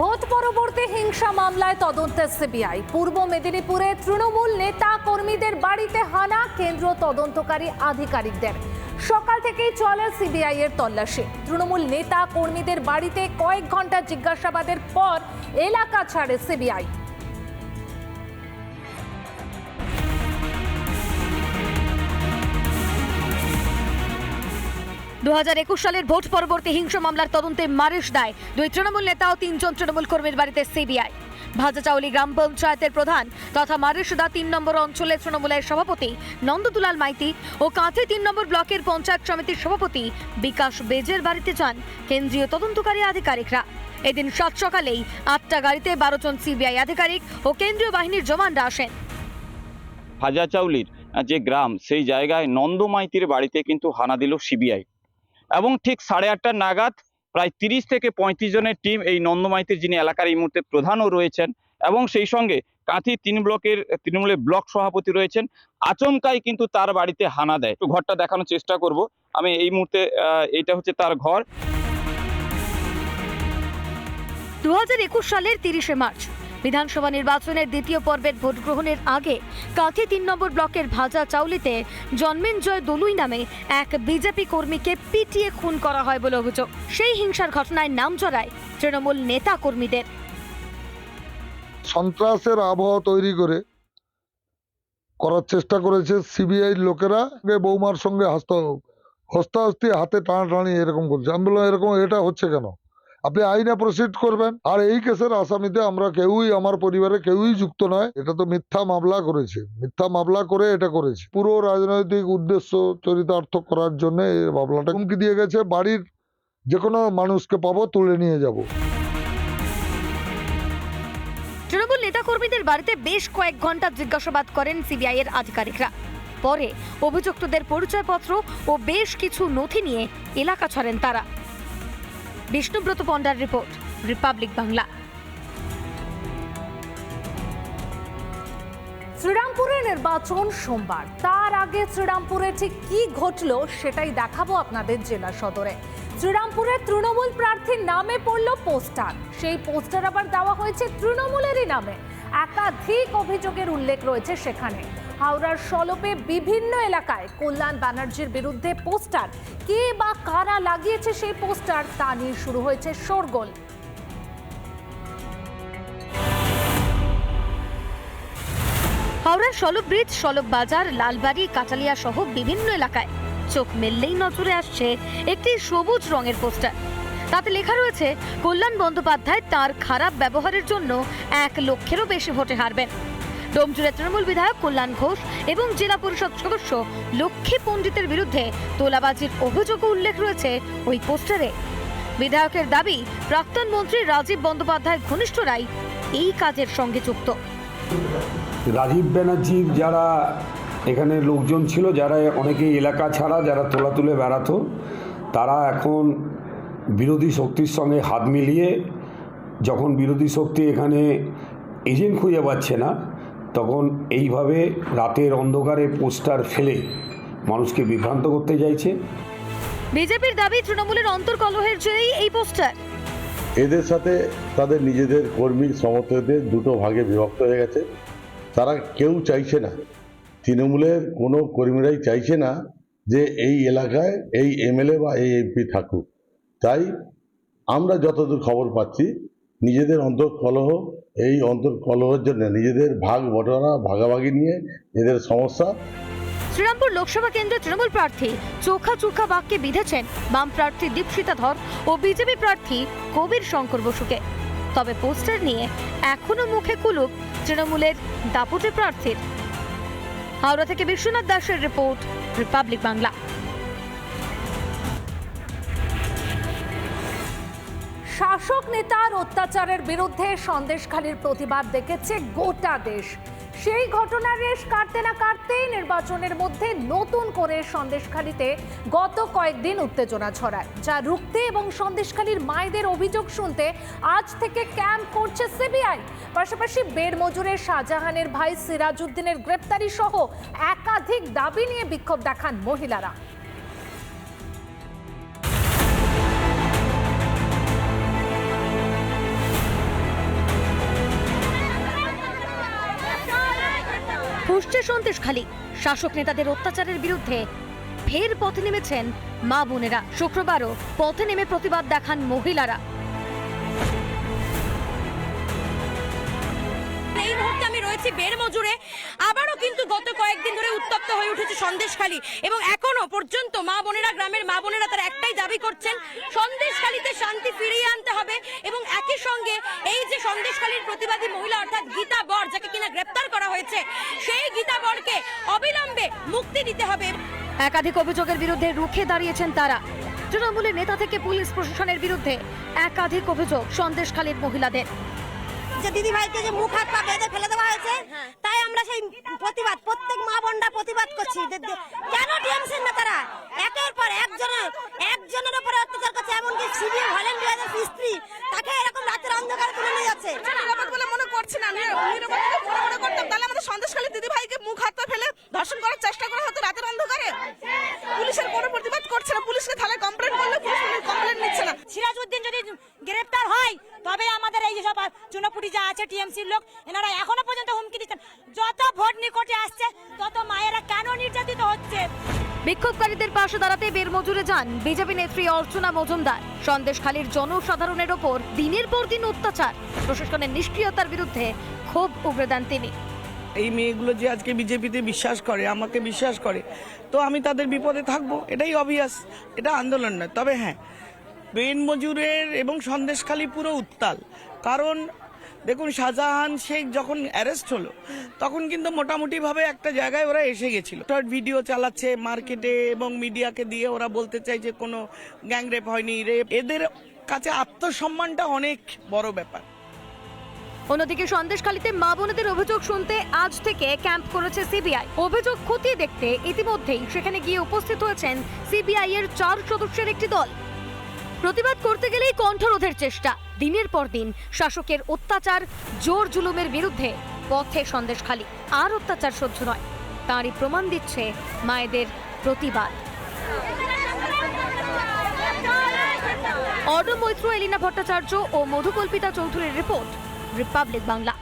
Vote পরবর্তী হিংসা মামলায় তদন্তে সিবিআই। পূর্ব মেদিনীপুরে তৃণমূল নেতা কর্মীদের বাড়িতে হানা কেন্দ্র তদন্তকারী আধিকারিকদের। সকাল থেকেই চলে সিবিআই এর তল্লাশি। তৃণমূল নেতা কর্মীদের বাড়িতে কয়েক ঘণ্টা জিজ্ঞাসাবাদের পর এলাকা ছাড়ে সিবিআই। দু হাজার একুশ সালের ভোট পরবর্তী হিংসা মামলার তদন্তে মারিশ দায়। দুই তৃণমূল নেতা ও তিনজন তৃণমূল কর্মীর বাড়িতে সিবিআই। ভাজাচাউলি গ্রাম পঞ্চায়েতের প্রধান তথা মারিশদা তিন নম্বর অঞ্চলের তৃণমূলের সভাপতি নন্দদুলাল মাইতি ও কাঁথে তিন নম্বর ব্লকের পঞ্চায়েত সমিতির সভাপতি বিকাশ বেজের বাড়িতে যান কেন্দ্রীয় তদন্তকারী আধিকারিকরা। এদিন সাত সকালেই আটটা গাড়িতে বারো জন সিবিআই আধিকারিক ও কেন্দ্রীয় বাহিনীর জওয়ানরা আসেন। হাজাচাউলির যে গ্রাম, সেই জায়গায় নন্দ মাইতির বাড়িতে কিন্তু হানা দিল সিবিআই। এবং ঠিক সাড়ে আটটা নাগাদ প্রায় তিরিশ থেকে পঁয়ত্রিশ জনের টিম এই নন্দ মাইতির যিনি এলাকার এই মুহূর্তে প্রধানও রয়েছেন এবং সেই সঙ্গে কাঁথি তিন ব্লকের, তৃণমূলের ব্লক সভাপতি রয়েছেন। আচমকাই কিন্তু তার বাড়িতে হানা দেয়। একটু ঘরটা দেখানোর চেষ্টা করব। আমি এই মুহূর্তে এইটা হচ্ছে তার ঘর। দু হাজার একুশ সালের তিরিশে মার্চ। বিধানসভা নির্বাচনের দ্বিতীয় পর্বের ভোট গ্রহণের আগে কাঁথি তিন নম্বর ব্লকের ভাজা চাউলিতে জন্মেঞ্জয় দলুই নামে এক বিজেপি কর্মীকে পিটিয়ে খুন করা হয় বলে অভিযোগ। সেই হিংসার ঘটনায় নাম জড়ায় তৃণমূল নেতা কর্মীদের। সন্ত্রাসের আবহাওয়া তৈরি করে করার চেষ্টা করেছে সিবিআই লোকেরা। বৌমার সঙ্গে হস্ত হস্তাহস্তি হাতে টানাটানি এরকম করছে। আমি বললাম, এরকম এটা হচ্ছে কেন? আপনি আইনে প্রসিড করবেন। আর এই কেসের আসামিতে আমরা কেউই, আমার পরিবারে কেউই যুক্ত নয়। এটা তো মিথ্যা মামলা করেছে। মিথ্যা মামলা করে এটা করেছে। পুরো রাজনৈতিক উদ্দেশ্য চরিতার্থ করার জন্য এই মামলাটা হুমকি দিয়ে গেছে। বাড়ির যে কোনো মানুষকে পাবো, তুলে নিয়ে যাব। তৃণমূল নেতা কর্মীদের বাড়িতে বেশ কয়েক ঘণ্টা জিজ্ঞাসাবাদ করেন সিবিআই এর আধিকারিকরা। পরে অভিযুক্তদের পরিচয়পত্র ও বেশ কিছু নথি নিয়ে এলাকা ছাড়েন তারা। বিষ্ণুব্রত পণ্ডার রিপোর্ট রিপাবলিক বাংলা শ্রীরামপুরের নির্বাচন সোমবার তার আগে শ্রীরামপুরে ঠিক কি ঘটলো সেটাই দেখাবো আপনাদের জেলা সদরে শ্রীরামপুরে তৃণমূল প্রার্থীর নামে পড়ল পোস্টার সেই পোস্টার আবার দেওয়া হয়েছে তৃণমূলেরই নামে একাধিক অভিযোগের উল্লেখ রয়েছে সেখানে হাওড়ার সলপে বিভিন্ন এলাকায় কল্যাণ ব্যানার্জির বিরুদ্ধে পোস্টার। কে বা কারা লাগিয়েছে সেই পোস্টার, তা নিয়ে শুরু হয়েছে শোরগোল। হাওড়ার সলব ব্রিজ সলব বাজার, লালবাড়ি, কাটালিয়া সহ বিভিন্ন এলাকায় চোখ মেললেই নজরে আসছে একটি সবুজ রঙের পোস্টার। তাতে লেখা রয়েছে, কল্যাণ বন্দ্যোপাধ্যায় তার খারাপ ব্যবহারের জন্য এক লক্ষেরও বেশি ভোটে হারবেন। ডোমজুড়ে তৃণমূল বিধায়ক কল্যাণ ঘোষ এবং জেলা পরিষদ সদস্য লক্ষ্মী পণ্ডিতের বিরুদ্ধে তোলাবাজির অভিযোগও উল্লেখ রয়েছে ওই পোস্টারে। বিধায়কের দাবি, প্রাক্তন মন্ত্রী রাজীব বন্দ্যোপাধ্যায় ঘনিষ্ঠরাই এই কাজের সঙ্গে যুক্ত। রাজীব ব্যানার্জির যারা এখানে লোকজন ছিল, যারা অনেকেই এলাকা ছাড়া, যারা তোলা তুলে বেড়াতো, তারা এখন বিরোধী শক্তির সঙ্গে হাত মিলিয়ে যখন বিরোধী শক্তি এখানে এজেন্ট খুঁজে পাচ্ছে না তখন এইভাবে রাতের অন্ধকারে পোস্টার ফেলে মানুষকে বিভ্রান্ত করতে চাইছে। বিজেপির দাবি তৃণমূলের অন্তর্কলহের জেরেই এই পোস্টার। এদের সাথে তাদের নিজেদের কর্মী সমর্থকদের দুটো ভাগে বিভক্ত হয়ে গেছে। তারা কেউ চাইছে না। তৃণমূলের কোনো কর্মীরাই চাইছে না যে এই এলাকায় এই এমএলএ বা এই এমপি থাকুক। তাই আমরা যতদূর খবর পাচ্ছি নিজেদের অন্তর্কলহ এই অন্তর্কলহের জন্য নিজেদের ভাগ বটনা, ভাগাভাগি নিয়ে এদের সমস্যা। শ্রীরামপুর লোকসভা কেন্দ্রের তৃণমূল প্রার্থী চোখা চোখা বাক্যে বিঁধেছেন বাম প্রার্থী দীপশিতা ধর ও বিজেপি প্রার্থী কবির শঙ্কর বসুকে। তবে পোস্টার নিয়ে এখনও মুখে কুলুপ তৃণমূলের দাপুটে প্রার্থীর। হাওড়া থেকে বিশ্বনাথ দাসের রিপোর্ট, রিপাবলিক বাংলা। শাসক নেতার অত্যাচারের বিরুদ্ধে সন্দেশখালীর প্রতিবাদ দেখেছে গোটা দেশ। সেই ঘটনার রেশ কাটতে না কাটতেই নির্বাচনের মধ্যে নতুন করে সন্দেশখালীতে গত কয়েকদিন উত্তেজনা ছড়ায়, যা রুখতে এবং সন্দেশখালীর মায়েদের অভিযোগ শুনতে আজ থেকে ক্যাম্প করছে সিবিআই। পাশাপাশি বেড় মজুরের শাহজাহানের ভাই সিরাজউদ্দিনের গ্রেপ্তারি সহ একাধিক দাবি নিয়ে বিক্ষোভ দেখান মহিলারা। ফুসছে সন্দেশখালী শাসক নেতাদের অত্যাচারের বিরুদ্ধে ফের পথে নেমেছেন মা বোনেরা। শুক্রবারও পথে নেমে প্রতিবাদ দেখান মহিলারা। এই মুহূর্তে আমি রয়েছি আবারও কিন্তু গত কয়েকদিন ধরে উত্তপ্ত হয়ে উঠেছে সন্দেশখালী এবং এখনও পর্যন্ত মা বোনেরা, গ্রামের মা বোনেরা তারা একটাই দাবি করছেন সন্দেশখালীতে শান্তি ফিরিয়ে আনতে হবে এবং একই সঙ্গে এই যে সন্দেশখালীর প্রতিবাদী মহিলা অর্থাৎ গীতা হয়েছে। সেই গীতা বরকে অবিলম্বে মুক্তি দিতে হবে। একাধিক অভিযোগের বিরুদ্ধে রুখে দাঁড়িয়েছেন তারা। তৃণমূলের নেতা থেকে পুলিশ প্রশাসনের বিরুদ্ধে একাধিক অভিযোগ সন্দেশখালীর মহিলাদের। যে দিদি ভাইকে যে মুখ হাত পা বেঁধে ফেলে দেওয়া হয়েছে তাই আমরা সেই প্রতিবাদ প্রত্যেক মা বোনরা প্রতিবাদ করছি কেন টিএমসির নেতারা একের পর একজনের একজনের উপরে অত্যাচার করছে এমনকি স্ত্রী তাকে এরকম রাতের অন্ধকারে তুলে নিয়ে যাচ্ছে। মনে করছি না সন্দেশখালী দিদি ভাইকে মুখ হাত পা ফেলে ধর্ষণ করার চেষ্টা করা হতো রাতের অন্ধকারে। পুলিশের কোনো প্রতিবাদ করছে না। পুলিশকে থানায় কমপ্লেন করলে পুলিশ কমপ্লেন নিচ্ছে না। সিরাজউদ্দিন যদি গ্রেপ্তার হয় তবে আমাদের এই যেসব চুনাপুটি যা আছে টিএমসির লোক এনারা এখনও পর্যন্ত হুমকি দিচ্ছেন যত ভোট নিকটে আসছে তত মায়েরা কেন নির্যাতিত হচ্ছে? বিক্ষোভকারীদের পাশে দাঁড়াতে বের মজুরে যান বিজেপি নেত্রী অর্চনা মজুমদার। সন্দেশখালীর জনসাধারণের ওপর দিনের পর দিন অত্যাচার। প্রশাসনের নিষ্ক্রিয়তার বিরুদ্ধে ক্ষোভ উগরে দেন তিনি। এই মেয়েগুলো যে আজকে বিজেপিতে বিশ্বাস করে, আমাকে বিশ্বাস করে, তো আমি তাদের বিপদে থাকব? এটাই অবভিয়াস এটা আন্দোলন নয়। তবে হ্যাঁ বেন মজুরের এবং সন্দেশখালী পুরো উত্তাল। কারণ, দেখুন, শাহজাহান শেখ যখন অ্যারেস্ট হলো, তখন কিন্তু মোটামুটিভাবে একটা জায়গায় ওরা এসে গেছিল। ভিডিও চালাচ্ছে মার্কেটে এবং মিডিয়াকে দিয়ে ওরা বলতে চাই যে কোনো গ্যাংরেপ হয়নি রেপ এদের কাছে আত্মসম্মানটা অনেক বড় ব্যাপার। অন্যদিকে সন্দেশখালীতে মা বোনেদের অভিযোগ শুনতে আজ থেকে ক্যাম্প করেছে সিবিআই। অভিযোগ খতিয়ে দেখতে ইতিমধ্যেই সেখানে গিয়ে উপস্থিত হয়েছেন সিবিআই এর চার সদস্যের একটি দল। প্রতিবাদ করতে গেলেই কণ্ঠরোধের চেষ্টা। দিনের পর দিন শাসকের অত্যাচার, জোর জুলুমের বিরুদ্ধে পথে সন্দেশখালী। আর অত্যাচার সহ্য নয়। তারই প্রমাণ দিচ্ছে মায়েদের প্রতিবাদ। অর্ণ মৈত্র, এলিনা ভট্টাচার্য ও মধুকল্পিতা চৌধুরীর রিপোর্ট। রিপাবলিক বাংলা